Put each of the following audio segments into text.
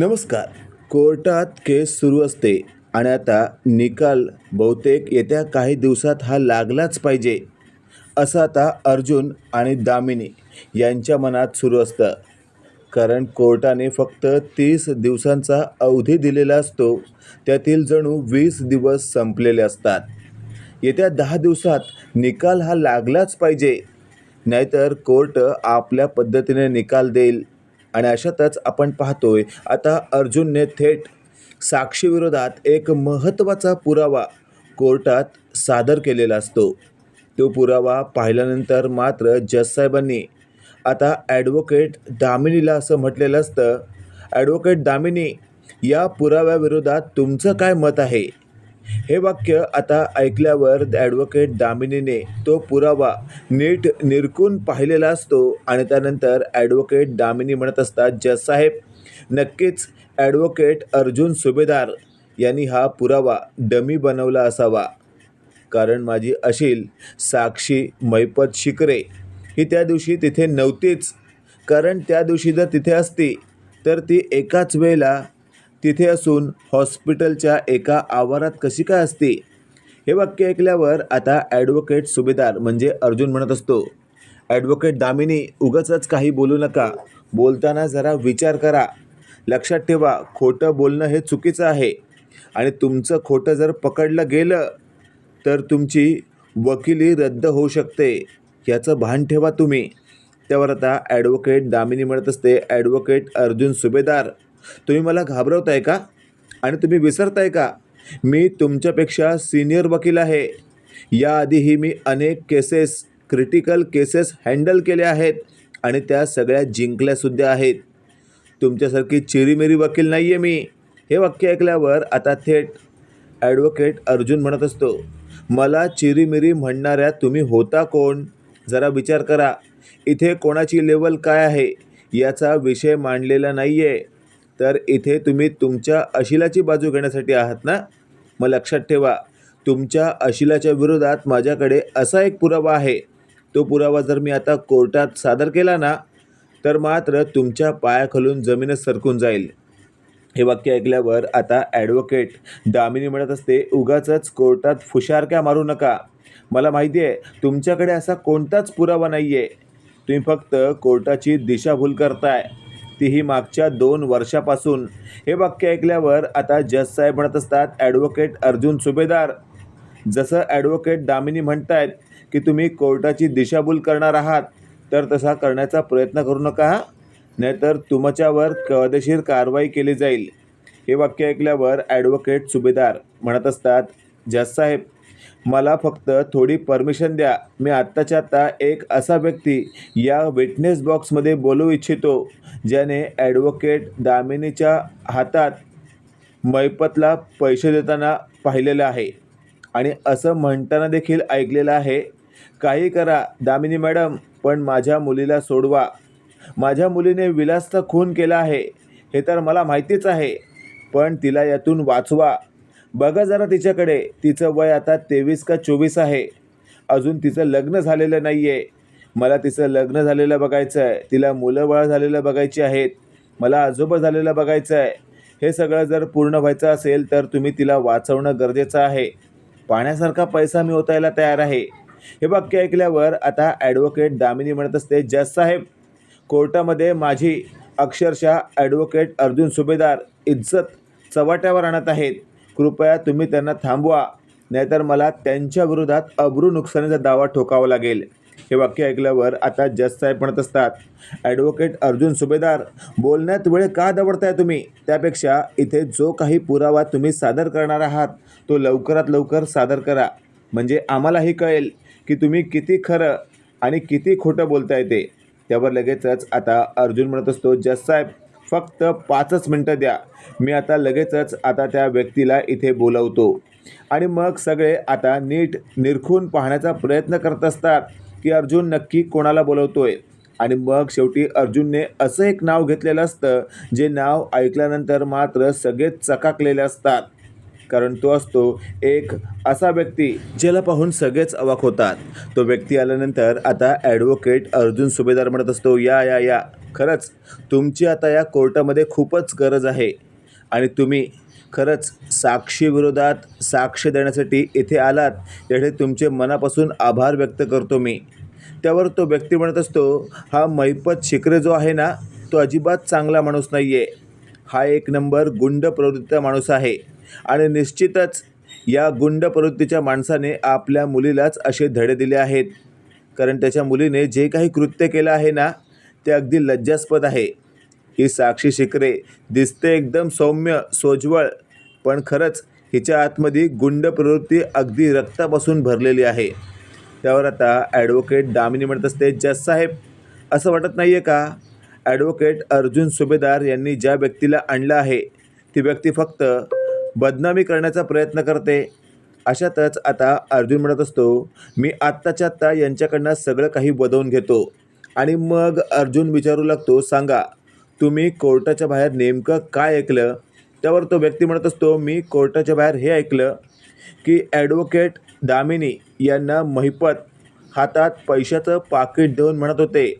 नमस्कार. कोर्टात केस सुरू असते आणि आता निकाल बहुतेक येत्या काही दिवसात हा लागलाच पाहिजे असं आता अर्जुन आणि दामिनी यांच्या मनात सुरू असतं. कारण कोर्टाने फक्त तीस दिवसांचा अवधी दिलेला असतो त्यातील जणू वीस दिवस संपलेले असतात. येत्या दहा दिवसात निकाल हा लागलाच पाहिजे नाहीतर कोर्ट आपल्या पद्धतीने निकाल देईल. आणि अशातच आपण पाहतोय आता अर्जुनने थेट साक्षीविरोधात एक महत्त्वाचा पुरावा कोर्टात सादर केलेला असतो. तो पुरावा पाहिल्यानंतर मात्र जजसाहेबांनी आता ॲडव्होकेट दामिनीला असं म्हटलेलं असतं ॲडव्होकेट दामिनी या पुराव्याविरोधात तुमचं काय मत आहे? हे वाक्य आता ऐकल्यावर ॲडव्होकेट दामिनीने तो पुरावा नीट निरकून पाहिलेला असतो आणि त्यानंतर ॲडव्होकेट दामिनी म्हणत असतात जजसाहेब नक्कीच ॲडव्होकेट अर्जुन सुभेदार यांनी हा पुरावा डमी बनवला असावा. कारण माझी अशील साक्षी मैपत शिकरे ही त्या दिवशी तिथे नव्हतीच. कारण त्या दिवशी जर तिथे असती तर ती एकाच वेळेला तिथे असून हॉस्पिटलच्या एका आवारात कशी काय असते? हे वाक्य ऐकल्यावर आता ॲडव्होकेट सुभेदार म्हणजे अर्जुन म्हणत असतो ॲडव्होकेट दामिनी उगाचच काही बोलू नका. बोलताना जरा विचार करा. लक्षात ठेवा खोटं बोलणं हे चुकीचं आहे. आणि तुमचं खोटं जर पकडलं गेलं तर तुमची वकिली रद्द होऊ शकते. याचं भान ठेवा तुम्ही. त्यावर आता ॲडव्होकेट दामिनी म्हणत असते ॲडव्होकेट अर्जुन सुभेदार तुम्ही मला घाबरवताय का? आणि तुम्ही विसरताय का? मी तुमच्यापेक्षा सिनियर वकील आहे. याआधीही मी अनेक केसेस क्रिटिकल केसेस हँडल केल्या आहेत आणि त्या सगळ्या जिंकल्यासुद्धा आहेत. तुमच्यासारखी चिरीमिरी वकील नाही आहे मी. हे वाक्य ऐकल्यावर आता थेट ॲडव्होकेट अर्जुन म्हणत असतो मला चिरीमिरी म्हणणाऱ्या तुम्ही होता कोण? जरा विचार करा. इथे कोणाची लेवल काय आहे? याचा विषय मांडलेला नाही आहे तर इथे तुम्ही तुमच्या अशिलाची बाजू घेण्यासाठी आहात ना? मग लक्षात ठेवा तुमच्या अशिलाच्या विरोधात माझ्याकडे असा एक पुरावा आहे. तो पुरावा जर मी आता कोर्टात सादर केला ना तर मात्र तुमच्या पायाखालून जमीनच सरकून जाईल. हे वाक्य ऐकल्यावर आता ॲडव्होकेट दामिनी म्हणत असते उगाचच कोर्टात फुशारक्या मारू नका. मला माहिती आहे तुमच्याकडे असा कोणताच पुरावा नाही आहे तुम्ही फक्त कोर्टाची दिशाभूल करताय. तीही मागच्या दोन वर्षापासून. हे वाक्य ऐकल्यावर आता जजसाहेब म्हणत असतात ॲडव्होकेट अर्जुन सुभेदार. जसं ॲडव्होकेट दामिनी म्हणतायत की तुम्ही कोर्टाची दिशाभूल करणार आहात तर तसा करण्याचा प्रयत्न करू नका नाहीतर तुमच्यावर कायदेशीर कारवाई केली जाईल. हे वाक्य ऐकल्यावर ॲडव्होकेट सुभेदार म्हणत असतात जजसाहेब मला फक्त थोडी परमिशन द्या. मी आत्ताच्या आत्ता एक असा व्यक्ती या विटनेस बॉक्समध्ये बोलू इच्छितो ज्याने ॲडव्होकेट दामिनीच्या हातात मैपतला पैसे देताना पाहिलेलं आहे. आणि असं म्हणताना देखील ऐकलेलं आहे काही करा दामिनी मॅडम पण माझ्या मुलीला सोडवा. माझ्या मुलीने विलासचा खून केला आहे हे तर मला माहितीच आहे पण तिला यातून वाचवा. बघा जरा तिच्याकडे. तिचं वय आता तेवीस का चोवीस आहे. अजून तिचं लग्न झालेलं नाही आहे मला तिचं लग्न झालेलं बघायचं आहे तिला मुलं बाळ झालेलं बघायची आहेत. मला आजोबा झालेलं बघायचं आहे हे सगळं जर पूर्ण व्हायचं असेल तर तुम्ही तिला वाचवणं गरजेचं आहे. पाण्यासारखा पैसा मी ओतायला तयार आहे. हे वाक्य ऐकल्यावर आता ॲडव्होकेट दामिनी म्हणत असते जज साहेब कोर्टामध्ये माझी अक्षरशः ॲडव्होकेट अर्जुन सुभेदार इज्जत चव्हाट्यावर आणत आहेत. कृपया तुम्ही त्यांना थांबवा. नाहीतर मला त्यांच्या विरोधात अब्रू नुकसानीचा दावा ठोकावा लागेल. हे वाक्य ऐकल्यावर आता जज साहेब म्हणत असतात ॲडव्होकेट अर्जुन सुभेदार बोलण्यात वेळ का दवडताय तुम्ही? त्यापेक्षा इथे जो काही पुरावा तुम्ही सादर करणार आहात तो लवकरात लवकर सादर करा. म्हणजे आम्हालाही कळेल की तुम्ही किती खरं आणि किती खोटं बोलताय ते. त्यावर लगेचच आता अर्जुन म्हणत असतो जज साहेब फक्त पाचच मिनटं द्या. मी आता लगेचच आता त्या व्यक्तीला इथे बोलवतो. आणि मग सगळे आता नीट निरखून पाहण्याचा प्रयत्न करत असतात की अर्जुन नक्की कोणाला बोलवतोय. आणि मग शेवटी अर्जुनने असं एक नाव घेतलेलं असतं जे नाव ऐकल्यानंतर मात्र सगळेच चकाकलेले असतात. कारण तो असतो एक असा व्यक्ती ज्याला पाहून सगळेच अवाक होतात. तो व्यक्ती आल्यानंतर आता ॲडव्होकेट अर्जुन सुभेदार म्हणत असतो या या या. खरंच तुमची आता या कोर्टामध्ये खूपच गरज आहे. आणि तुम्ही खरंच साक्षीविरोधात साक्ष देण्यासाठी इथे आलात यासाठी तुमचे मनापासून आभार व्यक्त करतो मी. त्यावर तो व्यक्ती म्हणत असतो हा मैपत शिकरे जो आहे ना तो अजिबात चांगला माणूस नाही आहे हा एक नंबर गुंड प्रवृत्तीचा माणूस आहे. आणि निश्चितच या गुंड प्रवृत्तीच्या माणसाने आपल्या मुलीलाच असे धडे दिले आहेत. कारण त्याच्या मुलीने जे काही कृत्य केलं आहे ना ते अगदी लज्जास्पद आहे. ही साक्षी शिकरे दिसते एकदम सौम्य सोज्वळ पण खरंच हिच्या आतमध्ये गुंड प्रवृत्ती अगदी रक्तापासून भरलेली आहे. त्यावर आता ॲडव्होकेट दामिनी म्हणत असते जज साहेब असं वाटत नाही आहे का? ॲडव्होकेट अर्जुन सुभेदार यांनी ज्या व्यक्तीला आणलं आहे ती व्यक्ती फक्त बदनामी करण्याचा प्रयत्न करते. अशातच आता अर्जुन म्हणत असतो मी आत्ताच्या आत्ता यांच्याकडनं सगळं काही बदवून घेतो. आणि मग अर्जुन विचारू लागतो सांगा तुम्ही कोर्टाच्या बाहेर नेमकं काय ऐकलं? त्यावर तो व्यक्ती म्हणत असतो मी कोर्टाच्या बाहेर हे ऐकलं की ॲडव्होकेट दामिनी यांना महिपत हातात पैशाचं पाकिट देऊन म्हणत होते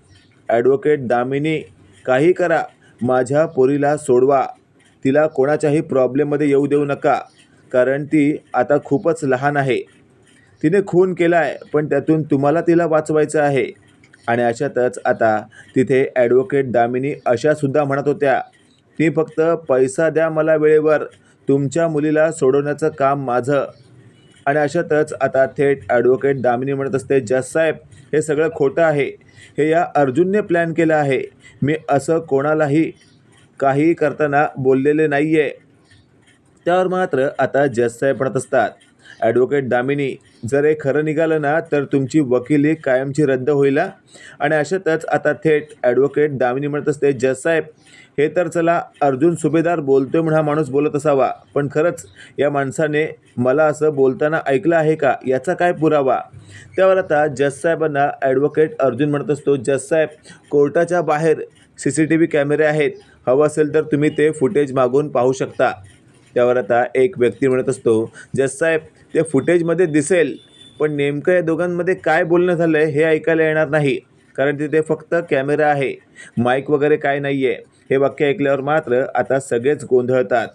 ॲडव्होकेट दामिनी काही करा माझ्या पोरीला सोडवा तिला कोणाच्याही प्रॉब्लेममध्ये येऊ देऊ नका कारण ती आता खूपच लहान आहे. तिने खून केला आहे पण त्यातून तुम्हाला तिला वाचवायचं आहे. आणि अशातच आता तिथे ॲडव्होकेट दामिनी अशासुद्धा म्हणत होत्या ती फक्त पैसा द्या मला वेळेवर तुमच्या मुलीला सोडवण्याचं काम माझं. आणि अशातच आता थेट ॲडव्होकेट दामिनी म्हणत असते जस साहेब हे सगळं खोटं आहे. हे या अर्जुनने प्लॅन केलं आहे. मी असं कोणालाही काही करताना बोललेले नाही आहे त्यावर मात्र आता जज साहेब म्हणत असतात ॲडव्होकेट दामिनी जर हे खरं निघालं ना तर तुमची वकिली कायमची रद्द होईल. आणि अशातच आता थेट ॲडव्होकेट दामिनी म्हणत असते जससाहेब हे तर चला अर्जुन सुभेदार बोलतोय म्हणून हा माणूस बोलत असावा. पण खरंच या माणसाने मला असं बोलताना ऐकलं आहे का? याचा काय पुरावा? त्यावर आता जज साहेबांना ॲडव्होकेट अर्जुन म्हणत असतो जज साहेब कोर्टाच्या बाहेर सी सी टी व्ही कॅमेरे आहेत. हवं असेल तर तुम्ही ते फुटेज मागून पाहू शकता. त्यावर आता एक व्यक्ती म्हणत असतो जससाहेब ते फुटेजमध्ये दिसेल पण नेमकं या दोघांमध्ये काय बोलणं झालं आहे हे ऐकायला येणार नाही कारण तिथे फक्त कॅमेरा आहे माईक वगैरे काय नाही आहे हे वाक्य ऐकल्यावर मात्र आता सगळेच गोंधळतात.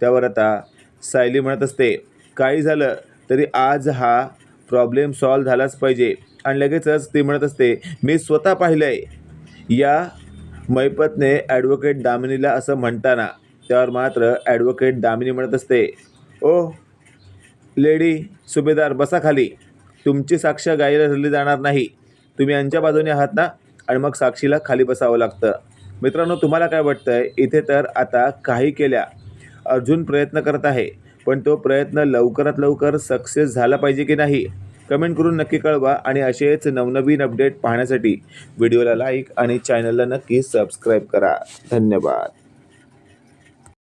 त्यावर आता सायली म्हणत असते काही झालं तरी आज हा प्रॉब्लेम सॉल्व झालाच पाहिजे. आणि लगेचच ती म्हणत असते मी स्वतः पाहिलं आहे या मैपतने ॲडव्होकेट दामिनीला असं म्हणताना त्यावर मात्र ॲडव्होकेट दामिनी म्हणत असते. ओ लेडी सुभेदार बसा खाली. तुमची साक्ष गायला धरली जाणार नाही. तुम्ही यांच्या बाजूने आहात ना? आणि मग साक्षीला खाली बसावं लागतं. मित्रांनो तुम्हाला काय वाटतं आहे इथे तर आता काही केल्या. अर्जुन प्रयत्न करत आहे पण तो प्रयत्न लवकरात लवकर सक्सेस झाला पाहिजे की नाही? कमेंट करून नक्की कळवा आणि असेच नवनवीन अपडेट पाहण्यासाठी व्हिडिओला लाईक आणि चॅनलला नक्की सबस्क्राईब करा. धन्यवाद.